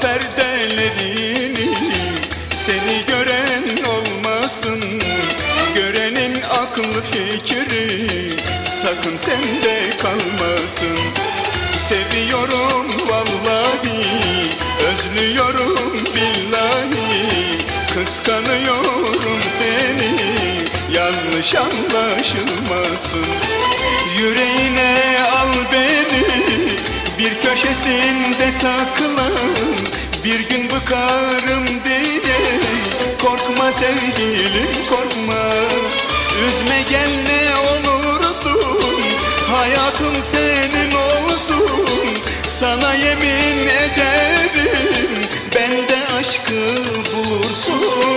perdelerini Seni gören olmasın. Görenin aklı fikri Sakın sende kalmasın. Seviyorum vallahi Özlüyorum billahi. Kıskanıyorum seni Yanlış anlaşılmasın. Yüreğine al beni Bir köşesinde sakla Bir gün bıkarım diye. Korkma sevgilim korkma. Üzme gel ne olursun. Hayatım senin olsun. Sana yemin ederim Bende aşkı bulursun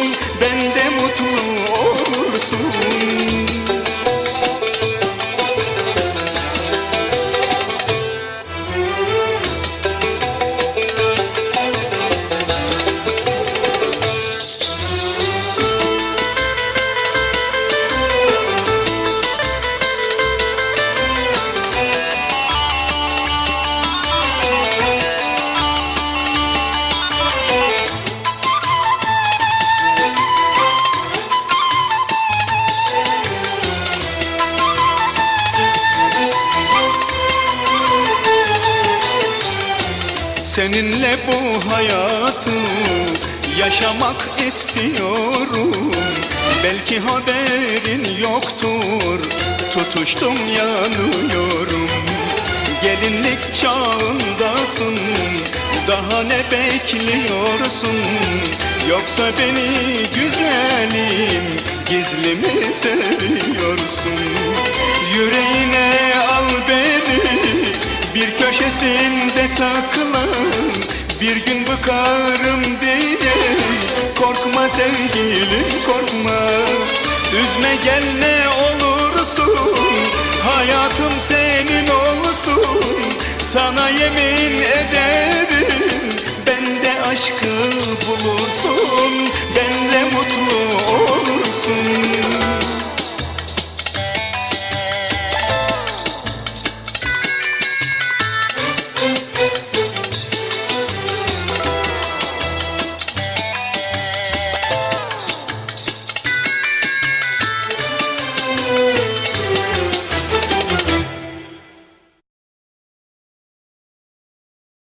Seninle bu hayatı yaşamak istiyorum. Belki haberin yoktur tutuştum yanıyorum. Gelinlik çağındasın daha ne bekliyorsun? Yoksa beni güzelim gizli mi seviyorsun? Yüreğine al beni bir köşesinde sakla Bir gün bıkarım diye. Korkma sevgilim korkma. Üzme gel ne olursun. Hayatım senin olsun. Sana yemin ederim. Bende aşkı bulursun. Benle mutlu